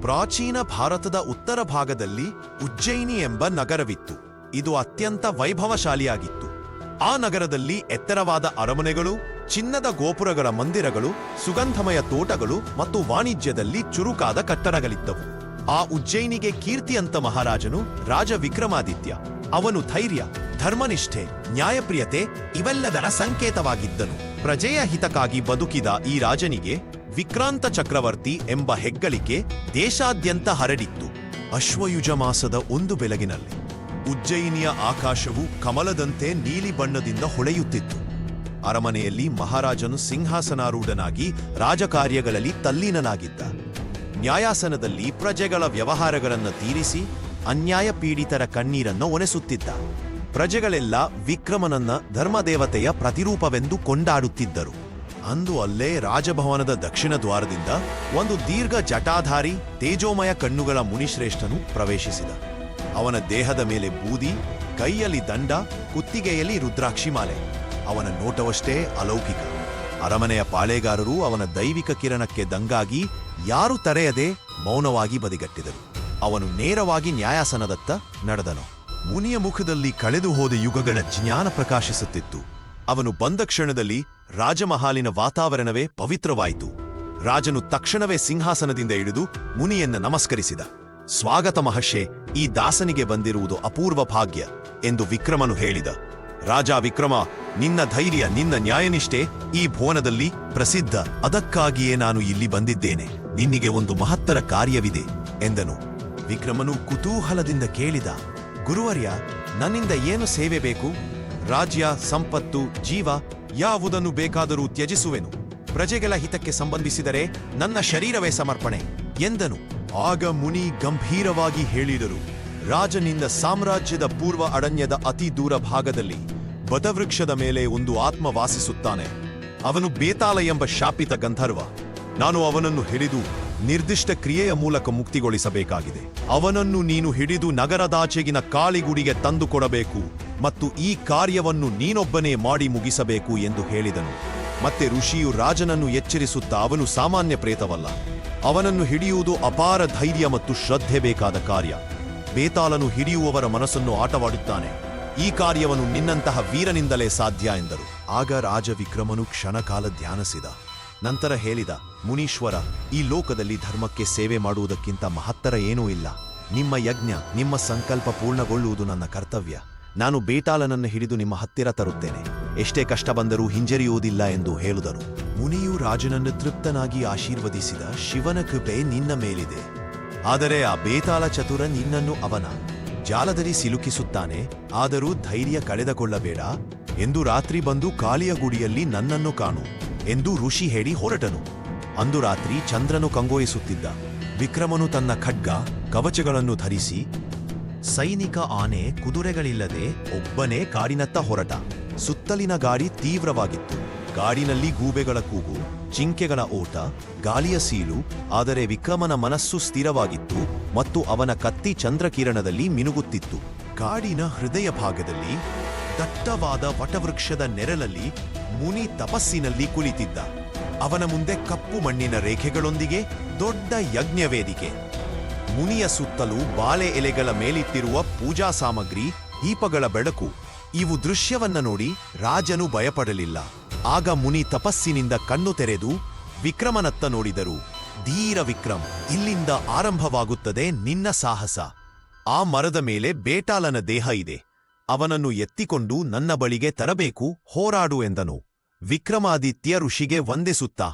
ಪ್ರಾಚೀನ ಭಾರತದ ಉತ್ತರ ಭಾಗದಲ್ಲಿ ಉಜ್ಜಯಿನಿ ಎಂಬ ನಗರವಿತ್ತು. ಇದು ಅತ್ಯಂತ ವೈಭವಶಾಲಿಯಾಗಿತ್ತು. ಆ ನಗರದಲ್ಲಿ ಎತ್ತರವಾದ ಅರಮನೆಗಳು, ಚಿನ್ನದ ಗೋಪುರಗಳ ಮಂದಿರಗಳು, ಸುಗಂಧಮಯ ತೋಟಗಳು ಮತ್ತು ವಾಣಿಜ್ಯದಲ್ಲಿ ಚುರುಕಾದ ಕಟ್ಟಡಗಳಿದ್ದವು. ಆ ಉಜ್ಜಯಿನಿಗೆ ಕೀರ್ತಿಯಂತ ಮಹಾರಾಜನು ರಾಜ ವಿಕ್ರಮಾದಿತ್ಯ, ಅವನು ಧೈರ್ಯ, ಧರ್ಮನಿಷ್ಠೆ, ನ್ಯಾಯಪ್ರಿಯತೆ ಇವೆಲ್ಲದರ ಸಂಕೇತವಾಗಿದ್ದನು. ಪ್ರಜೆಯ ಹಿತಕ್ಕಾಗಿ ಬದುಕಿದ ಈ ರಾಜನಿಗೆ ವಿಕ್ರಾಂತ ಚಕ್ರವರ್ತಿ ಎಂಬ ಹೆಗ್ಗಳಿಕೆ ದೇಶಾದ್ಯಂತ ಹರಡಿತ್ತು. ಅಶ್ವಯುಜ ಮಾಸದ ಒಂದು ಬೆಳಗಿನಲ್ಲಿ ಉಜ್ಜಯಿನಿಯ ಆಕಾಶವು ಕಮಲದಂತೆ ನೀಲಿ ಬಣ್ಣದಿಂದ ಹೊಳೆಯುತ್ತಿತ್ತು. ಅರಮನೆಯಲ್ಲಿ ಮಹಾರಾಜನು ಸಿಂಹಾಸನಾರೂಢನಾಗಿ ರಾಜಕಾರ್ಯಗಳಲ್ಲಿ ತಲ್ಲೀನನಾಗಿದ್ದ. ನ್ಯಾಯಾಸನದಲ್ಲಿ ಪ್ರಜೆಗಳ ವ್ಯವಹಾರಗಳನ್ನು ತೀರಿಸಿ ಅನ್ಯಾಯ ಪೀಡಿತರ ಕಣ್ಣೀರನ್ನು ಒನೆಸುತ್ತಿದ್ದ. ಪ್ರಜೆಗಳೆಲ್ಲ ವಿಕ್ರಮನನ್ನ ಧರ್ಮದೇವತೆಯ ಪ್ರತಿರೂಪವೆಂದು ಕೊಂಡಾಡುತ್ತಿದ್ದರು. ಅಂದು ಅಲ್ಲೇ ರಾಜಭವನದ ದಕ್ಷಿಣ ದ್ವಾರದಿಂದ ಒಂದು ದೀರ್ಘ ಜಟಾಧಾರಿ ತೇಜೋಮಯ ಕಣ್ಣುಗಳ ಮುನಿಶ್ರೇಷ್ಠನು ಪ್ರವೇಶಿಸಿದ. ಅವನ ದೇಹದ ಮೇಲೆ ಬೂದಿ, ಕೈಯಲ್ಲಿ ದಂಡ, ಕುತ್ತಿಗೆಯಲ್ಲಿ ರುದ್ರಾಕ್ಷಿ ಮಾಲೆ. ಅವನ ನೋಟವಷ್ಟೇ ಅಲೌಕಿಕ. ಅರಮನೆಯ ಪಾಳೆಗಾರರು ಅವನ ದೈವಿಕ ಕಿರಣಕ್ಕೆ ದಂಗಾಗಿ ಯಾರು ತರೆಯದೆ ಮೌನವಾಗಿ ಬದಿಗಟ್ಟಿದರು. ಅವನು ನೇರವಾಗಿ ನ್ಯಾಯಾಸನದತ್ತ ನಡೆದನು. ಮುನಿಯ ಮುಖದಲ್ಲಿ ಕಳೆದು ಹೋದ ಯುಗಗಳ ಜ್ಞಾನ ಪ್ರಕಾಶಿಸುತ್ತಿತ್ತು. ಅವನು ಬಂದ ಕ್ಷಣದಲ್ಲಿ ರಾಜಮಹಾಲಿನ ವಾತಾವರಣವೇ ಪವಿತ್ರವಾಯಿತು. ರಾಜನು ತಕ್ಷಣವೇ ಸಿಂಹಾಸನದಿಂದ ಇಳಿದು ಮುನಿಯನ್ನ ನಮಸ್ಕರಿಸಿದ. ಸ್ವಾಗತ ಮಹರ್ಷೆ, ಈ ದಾಸನಿಗೆ ಬಂದಿರುವುದು ಅಪೂರ್ವ ಭಾಗ್ಯ ಎಂದು ವಿಕ್ರಮನು ಹೇಳಿದ. ರಾಜ ವಿಕ್ರಮ, ನಿನ್ನ ಧೈರ್ಯ, ನಿನ್ನ ನ್ಯಾಯನಿಷ್ಠೆ ಈ ಭುವನದಲ್ಲಿ ಪ್ರಸಿದ್ಧ. ಅದಕ್ಕಾಗಿಯೇ ನಾನು ಇಲ್ಲಿ ಬಂದಿದ್ದೇನೆ. ನಿನ್ನಿಗೆ ಒಂದು ಮಹತ್ತರ ಕಾರ್ಯವಿದೆ ಎಂದನು. ವಿಕ್ರಮನು ಕುತೂಹಲದಿಂದ ಕೇಳಿದ. ಗುರುವರ್ಯ, ನನ್ನಿಂದ ಏನು ಸೇವೆ ಬೇಕು? ರಾಜ್ಯ, ಸಂಪತ್ತು, ಜೀವ ಯಾವುದನ್ನು ಬೇಕಾದರೂ ತ್ಯಜಿಸುವೆನು. ಪ್ರಜೆಗಳ ಹಿತಕ್ಕೆ ಸಂಬಂಧಿಸಿದರೆ ನನ್ನ ಶರೀರವೇ ಸಮರ್ಪಣೆ ಎಂದನು. ಆಗ ಮುನಿ ಗಂಭೀರವಾಗಿ ಹೇಳಿದರು, ರಾಜನಿಂದ ಸಾಮ್ರಾಜ್ಯದ ಪೂರ್ವ ಅರಣ್ಯದ ಅತಿ ದೂರ ಭಾಗದಲ್ಲಿ ಬದವೃಕ್ಷದ ಮೇಲೆ ಒಂದು ಆತ್ಮ ವಾಸಿಸುತ್ತಾನೆ. ಅವನು ಬೇತಾಲ ಎಂಬ ಶಾಪಿತ ಗಂಧರ್ವ. ನಾನು ಅವನನ್ನು ಹಿಡಿದು ನಿರ್ದಿಷ್ಟ ಕ್ರಿಯೆಯ ಮೂಲಕ ಮುಕ್ತಿಗೊಳಿಸಬೇಕಾಗಿದೆ. ಅವನನ್ನು ನೀನು ಹಿಡಿದು ನಗರದಾಚೆಗಿನ ಕಾಳಿಗುಡಿಗೆ ತಂದುಕೊಡಬೇಕು. ಮತ್ತು ಈ ಕಾರ್ಯವನ್ನು ನೀನೊಬ್ಬನೇ ಮಾಡಿ ಮುಗಿಸಬೇಕು ಎಂದು ಹೇಳಿದನು. ಮತ್ತೆ ಋಷಿಯು ರಾಜನನ್ನು ಎಚ್ಚರಿಸುತ್ತಾ ಅವನು ಸಾಮಾನ್ಯ ಪ್ರೇತವಲ್ಲ. ಅವನನ್ನು ಹಿಡಿಯುವುದು ಅಪಾರ ಧೈರ್ಯ ಮತ್ತು ಶ್ರದ್ಧೆ ಬೇಕಾದ ಕಾರ್ಯ. ಬೇತಾಲನು ಹಿಡಿಯುವವರ ಮನಸ್ಸನ್ನು ಆಟವಾಡುತ್ತಾನೆ. ಈ ಕಾರ್ಯವನ್ನು ನಿನ್ನಂತಹ ವೀರನಿಂದಲೇ ಸಾಧ್ಯ ಎಂದರು. ಆಗ ರಾಜ ವಿಕ್ರಮನು ಕ್ಷಣಕಾಲ ಧ್ಯಾನಿಸಿದ. ನಂತರ ಹೇಳಿದ, ಮುನೀಶ್ವರ, ಈ ಲೋಕದಲ್ಲಿ ಧರ್ಮಕ್ಕೆ ಸೇವೆ ಮಾಡುವುದಕ್ಕಿಂತ ಮಹತ್ತರ ಏನೂ ಇಲ್ಲ. ನಿಮ್ಮ ಯಜ್ಞ, ನಿಮ್ಮ ಸಂಕಲ್ಪ ಪೂರ್ಣಗೊಳ್ಳುವುದು ನನ್ನ ಕರ್ತವ್ಯ. ನಾನು ಬೇತಾಲನನ್ನು ಹಿಡಿದು ನಿಮ್ಮ ಹತ್ತಿರ ತರುತ್ತೇನೆ. ಎಷ್ಟೇ ಕಷ್ಟ ಬಂದರೂ ಹಿಂಜರಿಯುವುದಿಲ್ಲ ಎಂದು ಹೇಳಿದರು ಮುನಿಯು ರಾಜನನ್ನು ತೃಪ್ತನಾಗಿ ಆಶೀರ್ವದಿಸಿದ ಶಿವನ ಕೃಪೆ ನಿನ್ನ ಮೇಲಿದೆ. ಆದರೆ ಆ ಬೇತಾಳ ಚತುರ ನಿನ್ನನ್ನು ಅವನ ಜಾಲದಲ್ಲಿ ಸಿಲುಕಿಸುತ್ತಾನೆ. ಆದರೂ ಧೈರ್ಯ ಕಳೆದುಕೊಳ್ಳಬೇಡ. ಎಂದು ರಾತ್ರಿ ಬಂದು ಕಾಳಿಯ ಗುಡಿಯಲ್ಲಿ ನನ್ನನ್ನು ಕಾಣು ಎಂದು ಋಷಿ ಹೇಳಿ ಹೊರಟನು. ಅಂದು ರಾತ್ರಿ ಚಂದ್ರನು ಕಂಗೋಯಿಸುತ್ತಿದ್ದ. ವಿಕ್ರಮನು ತನ್ನ ಖಡ್ಗ, ಕವಚಗಳನ್ನು ಧರಿಸಿ ಸೈನಿಕ ಆನೆ ಕುದುರೆಗಳಿಲ್ಲದೆ ಒಬ್ಬನೇ ಕಾಡಿನತ್ತ ಹೊರಟ. ಸುತ್ತಲಿನ ಗಾಡಿ ತೀವ್ರವಾಗಿತ್ತು. ಗಾಡಿನಲ್ಲಿ ಗೂಬೆಗಳ ಕೂಗು ಜಿಂಕೆಗಳ ಓಟ, ಗಾಳಿಯ ಸೀಲು ಆದರೆ ವಿಕ್ರಮನ ಮನಸ್ಸು ಸ್ಥಿರವಾಗಿತ್ತು ಮತ್ತು ಅವನ ಕತ್ತಿ ಚಂದ್ರಕಿರಣದಲ್ಲಿ ಮಿನುಗುತ್ತಿತ್ತು. ಕಾಡಿನ ಹೃದಯ ಭಾಗದಲ್ಲಿ ದಟ್ಟವಾದ ವಟವೃಕ್ಷದ ನೆರಳಲ್ಲಿ ಮುನಿ ತಪಸ್ಸಿನಲ್ಲಿ ಕುಳಿತಿದ್ದ. ಅವನ ಮುಂದೆ ಕಪ್ಪು ಮಣ್ಣಿನ ರೇಖೆಗಳೊಂದಿಗೆ ದೊಡ್ಡ ಯಜ್ಞವೇದಿಕೆ. ಮುನಿಯ ಸುತ್ತಲೂ ಬಾಳೆ ಎಲೆಗಳ ಮೇಲಿಟ್ಟಿರುವ ಪೂಜಾ ಸಾಮಗ್ರಿ, ದೀಪಗಳ ಬೆಳಕು. ಇವು ದೃಶ್ಯವನ್ನ ನೋಡಿ ರಾಜನು ಭಯಪಡಲಿಲ್ಲ. ಆಗ ಮುನಿ ತಪಸ್ಸಿನಿಂದ ಕಣ್ಣು ತೆರೆದು ವಿಕ್ರಮನತ್ತ ನೋಡಿದರು. ಧೀರ ವಿಕ್ರಮ್, ಇಲ್ಲಿಂದ ಆರಂಭವಾಗುತ್ತದೆ ನಿನ್ನ ಸಾಹಸ. ಆ ಮರದ ಮೇಲೆ ಬೇಟಾಲನ ದೇಹ ಇದೆ. ಅವನನ್ನು ಎತ್ತಿಕೊಂಡು ನನ್ನ ಬಳಿಗೆ ತರಬೇಕು, ಹೋರಾಡು ಎಂದನು. ವಿಕ್ರಮಾದಿತ್ಯ ಋಷಿಗೆ ವಂದಿಸುತ್ತಾ